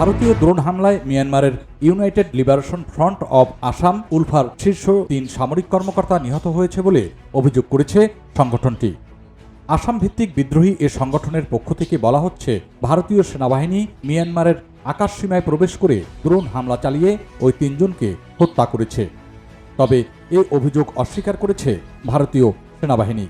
ভারতীয় ড্রোন হামলায় মিয়ানমারের united liberation front of Assam, উলফার শীর্ষ তিন সামরিক কর্মকর্তা নিহত হয়েছে বলে অভিযোগ করেছে সংগঠনটি। আসাম ভিত্তিক বিদ্রোহী এ সংগঠনের পক্ষ থেকে বলা হচ্ছে, ভারতীয় সেনাবাহিনী মিয়ানমারের আকাশসীমায় প্রবেশ করে ড্রোন হামলা চালিয়ে ওই তিনজনকে হত্যা করেছে। তবে এ অভিযোগ অস্বীকার করেছে ভারতীয় সেনাবাহিনী।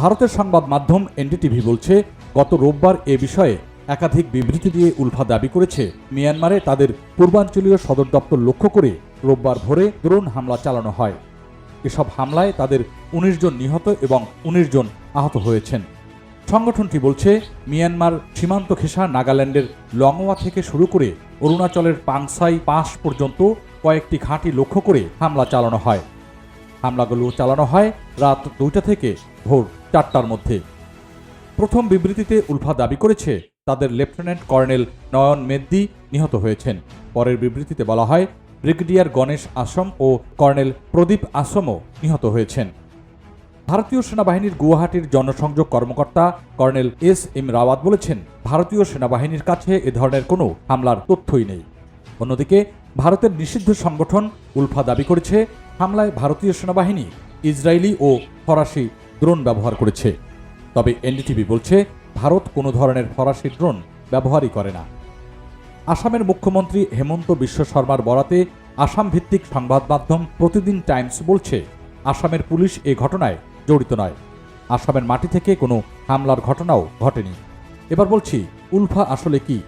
ভারতের সংবাদ মাধ্যম এনডিটিভি বলছে, গত রোববার এ বিষয়ে একাধিক বিবৃতি দিয়ে উলফা দাবি করেছে, মিয়ানমারে তাদের পূর্বাঞ্চলীয় সদর দপ্তর লক্ষ্য করে রোববার ভোরে ড্রোন হামলা চালানো হয়। এসব হামলায় তাদের ১৯ জন নিহত এবং ১৯ জন আহত হয়েছেন। সংগঠনটি বলছে, মিয়ানমার সীমান্ত ঘেঁষা নাগাল্যান্ডের লংওয়া থেকে শুরু করে অরুণাচলের পাংসাই পাস পর্যন্ত কয়েকটি ঘাঁটি লক্ষ্য করে হামলা চালানো হয়। হামলাগুলো চালানো হয় রাত দুইটা থেকে ভোর চারটার মধ্যে। প্রথম বিবৃতিতে উলফা দাবি করেছে তাদের লেফটেন্যান্ট কর্নেল নয়ন মেদ্দি নিহত হয়েছেন। পরের বিবৃতিতে বলা হয়, ব্রিগেডিয়ার গণেশ আসম ও কর্নেল প্রদীপ আসমও নিহত হয়েছেন। ভারতীয় সেনাবাহিনীর গুয়াহাটির জনসংযোগ কর্মকর্তা কর্নেল এস এম রাওয়াত বলেছেন, ভারতীয় সেনাবাহিনীর কাছে এ ধরনের কোনো হামলার তথ্যই নেই। অন্যদিকে, ভারতের নিষিদ্ধ সংগঠন উলফা দাবি করেছে, হামলায় ভারতীয় সেনাবাহিনী ইসরায়েলি ও ফরাসি ড্রোন ব্যবহার করেছে। তবে এনডিটিভি বলছে ভারত কোনো ধরনের ফরাসি ড্রোন ব্যবহারই করে না। আসামের মুখ্যমন্ত্রী হেমন্ত বিশ্ব শর্মার বরাতে আসাম ভিত্তিক সংবাদ মাধ্যম প্রতিদিন টাইমস বলছে, আসামের পুলিশ এ ঘটনায় জড়িত নয়। আসামের মাটি থেকে কোনো হামলার ঘটনাও ঘটেনি। এবার বলছি, উলফা আসলে কি?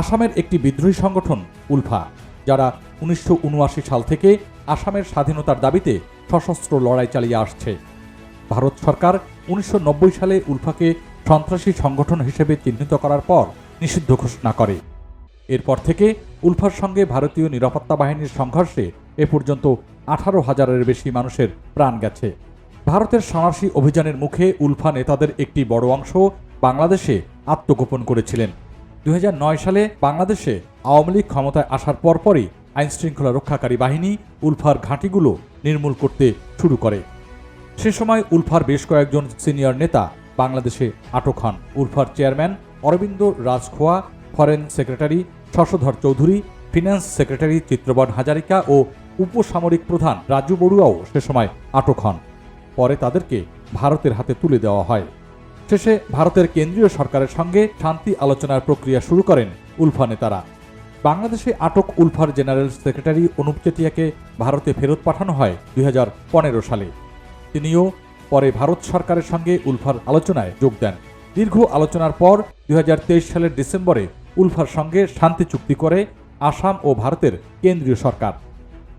আসামের একটি বিদ্রোহী সংগঠন উলফা, যারা উনিশশো উনআশি সাল থেকে আসামের স্বাধীনতার দাবিতে সশস্ত্র লড়াই চালিয়ে আসছে। ভারত সরকার উনিশশো নব্বই সালে উলফাকে সন্ত্রাসী সংগঠন হিসেবে চিহ্নিত করার পর নিষিদ্ধ ঘোষণা করে। এরপর থেকে উলফার সঙ্গে ভারতীয় নিরাপত্তা বাহিনীর সংঘর্ষে এ পর্যন্ত আঠারো হাজারের বেশি মানুষের প্রাণ গেছে। ভারতের সন্ত্রাসী অভিযানের মুখে উলফা নেতাদের একটি বড় অংশ বাংলাদেশে আত্মগোপন করেছিলেন। দু হাজার নয় সালে বাংলাদেশে আওয়ামী লীগ ক্ষমতায় আসার পরপরই আইনশৃঙ্খলা রক্ষাকারী বাহিনী উলফার ঘাঁটিগুলো নির্মূল করতে শুরু করে। সে সময় উলফার বেশ কয়েকজন সিনিয়র নেতা বাংলাদেশে আটক হন। উলফার chairman Arabinda Rajkhowa, foreign secretary Sashadhar Choudhury finance secretary Chitraban Hazarika ও উপসামরিক প্রধান রাজু বড়ুয়াও সে সময় আটক হন। পরে তাদেরকে ভারতের হাতে তুলে দেওয়া হয়। শেষে ভারতের কেন্দ্রীয় সরকারের সঙ্গে শান্তি আলোচনার প্রক্রিয়া শুরু করেন উলফা নেতারা। বাংলাদেশে আটক উলফার জেনারেল সেক্রেটারি অনুপ চেটিয়াকে ভারতে ফেরত পাঠানো হয় দুই হাজার পনেরো সালে। তিনিও পরে ভারত সরকারের সঙ্গে উলফার আলোচনায় যোগ দেন। দীর্ঘ আলোচনার পর দু হাজার তেইশ সালের ডিসেম্বরে উলফার সঙ্গে শান্তি চুক্তি করে আসাম ও ভারতের কেন্দ্রীয় সরকার।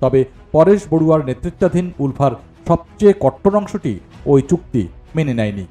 তবে পরেশ বড়ুয়ার নেতৃত্বাধীন উলফার সবচেয়ে কট্টর অংশটি ওই চুক্তি মেনে নেয়নি।